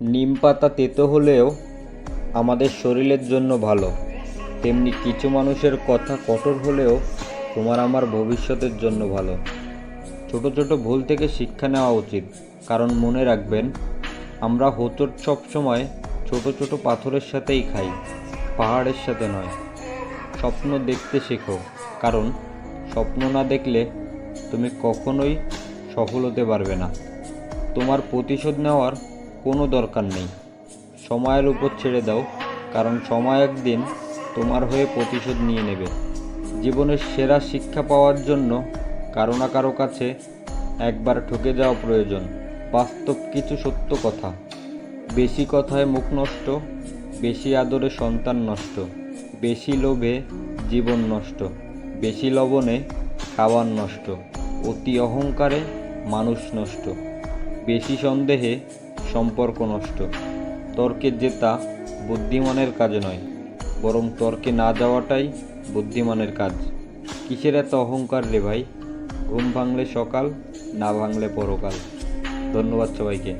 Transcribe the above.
নিম পাতা তেতো হলেও আমাদের শরীরের জন্য ভালো। তেমনি কিছু মানুষের কথা কঠোর হলেও তোমার আমার ভবিষ্যতের জন্য ভালো। ছোট ছোট ভুল থেকে শিক্ষা নেওয়া উচিত। কারণ মনে রাখবেন, আমরা হোঁচট সবসময় ছোট ছোট পাথরের সাথেই খাই, পাহাড়ের সাথে নয়। স্বপ্ন দেখতে শেখো। কারণ স্বপ্ন না দেখলে তুমি কখনোই সফল হতে পারবে না। তোমার প্রতিশোধ নেওয়ার কোনো দরকার নেই। সময়ের উপর ছেড়ে দাও, কারণ সময় একদিন তোমার হয়ে প্রতিশোধ নিয়ে নেবে। জীবনের সেরা শিক্ষা পাওয়ার জন্য কারও না কারও কাছে একবার ঠকে যাওয়া প্রয়োজন। বাস্তব কিছু সত্য কথা। বেশি কথায় মুখ নষ্ট, বেশি আদরে সন্তান নষ্ট, বেশি লোভে জীবন নষ্ট, বেশি লবণে খাবার নষ্ট, অতি অহংকারে মানুষ নষ্ট, বেশি সন্দেহে সম্পর্ক নষ্ট। তর্কে জেতা বুদ্ধিমানের কাজ নয়, বরং তর্কে না যাওয়াটাই বুদ্ধিমানের কাজ। কিসের এত অহংকার রে ভাই? ঘুম ভাঙলে সকাল, না ভাঙলে পরকাল। ধন্যবাদ সবাইকে।